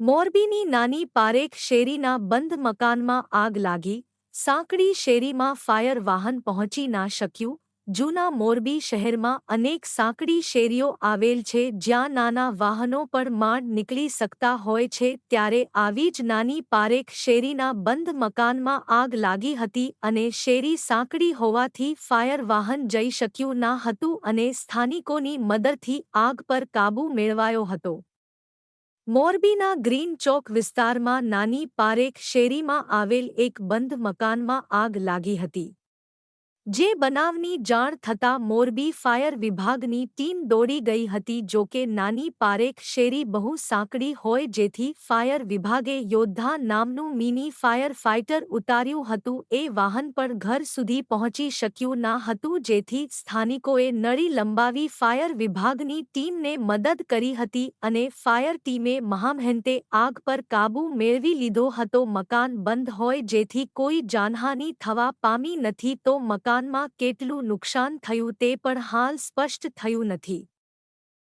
મોરબીની નાની પારેખ શેરીના બંધ મકાનમાં આગ લાગી. સાંકડી શેરીમાં ફાયર વાહન પહોંચી ના શક્યું. જૂના મોરબી શહેરમાં અનેક સાંકડી શેરીઓ આવેલ છે, જ્યાં નાના વાહનો પણ માંડ નીકળી શકતા હોય છે, ત્યારે આવી જ નાની પારેખ શેરીના બંધ મકાનમાં આગ લાગી હતી અને શેરી સાંકડી હોવાથી ફાયર વાહન જઈ શક્યું ના હતું અને સ્થાનિકોની મદદથી આગ પર કાબૂ મેળવાયો હતો. મોરબીના ગ્રીન ચોક વિસ્તારમાં નાની પારેખ શેરીમાં આવેલ એક બંધ મકાનમાં આગ લાગી હતી. જે બનાવની જાણ થતાં મોરબી ફાયર વિભાગની ટીમ દોડી ગઈ હતી જો કે નાની પારેખ શેરી બહુ સાંકડી હોય જેથી ફાયર વિભાગે યોદ્ધા નામનું મિની ફાયર ફાઇટર ઉતાર્યું હતું. એ વાહન પણ ઘર સુધી પહોંચી શક્યું ના હતું જેથી સ્થાનિકોએ નળી લંબાવી ફાયર વિભાગની ટીમને મદદ કરી હતી અને ફાયર ટીમે મહામહેનતે આગ પર કાબૂ મેળવી લીધો હતો. મકાન બંધ હોય જેથી કોઈ જાનહાનિ થવા પામી નથી તો મકાનમાં કેટલું નુકસાન થયું તે પણ હાલ સ્પષ્ટ થયું નથી.